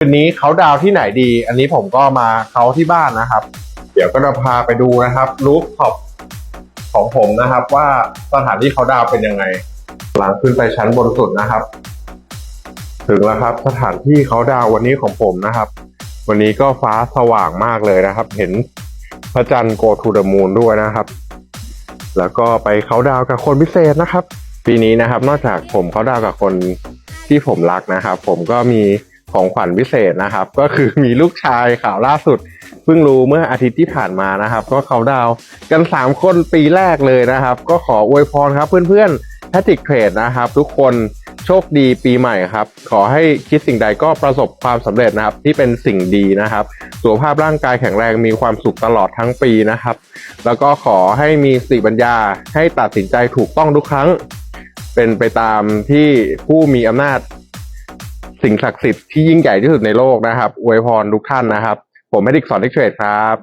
คืนนี้เขาดาวที่ไหนดี อันนี้ผมก็มาเขาที่บ้านนะครับ เดี๋ยวก็จะพาไปดูนะครับรูฟท็อปของผมนะครับ ว่าสถานที่เขาดาวเป็นยังไง หลังขึ้นไปชั้นบนสุดนะครับ ถึงแล้วครับ สถานที่เขาดาววันนี้ของผมนะครับ วันนี้ก็ฟ้าสว่างมากเลยนะครับ เห็นพระจันทร์โกทูดมูนด้วยนะครับ แล้วก็ไปเขาดาวกับคนพิเศษนะครับ ปีนี้นะครับ นอกจากผมเขาดาวกับคนที่ผมรักนะครับ ผมก็มี ของขวัญพิเศษนะครับ ก็คือมีลูกชายข่าวล่าสุดเพิ่งรู้เมื่ออาทิตย์ที่ผ่านมานะครับ ก็เขาดาวกัน 3 คนปีแรกเลยนะครับ ก็ขออวยพรครับเพื่อนๆแพทริกเทรดนะครับ ทุกคนโชคดีปีใหม่ครับ ขอให้คิดสิ่งใดก็ประสบความสำเร็จนะครับ ที่เป็นสิ่งดีนะครับ สุขภาพร่างกายแข็งแรงมีความสุขตลอดทั้งปีนะครับ แล้วก็ขอให้มีสติปัญญาให้ตัดสินใจถูกต้องทุกครั้ง เป็นไปตามที่ผู้มีอำนาจ สิ่งศักดิ์สิทธิ์ที่ยิ่งใหญ่ที่สุดในโลกนะครับอวยพรทุกท่านนะครับ ผมแมดิกสอนเทคเทรดครับ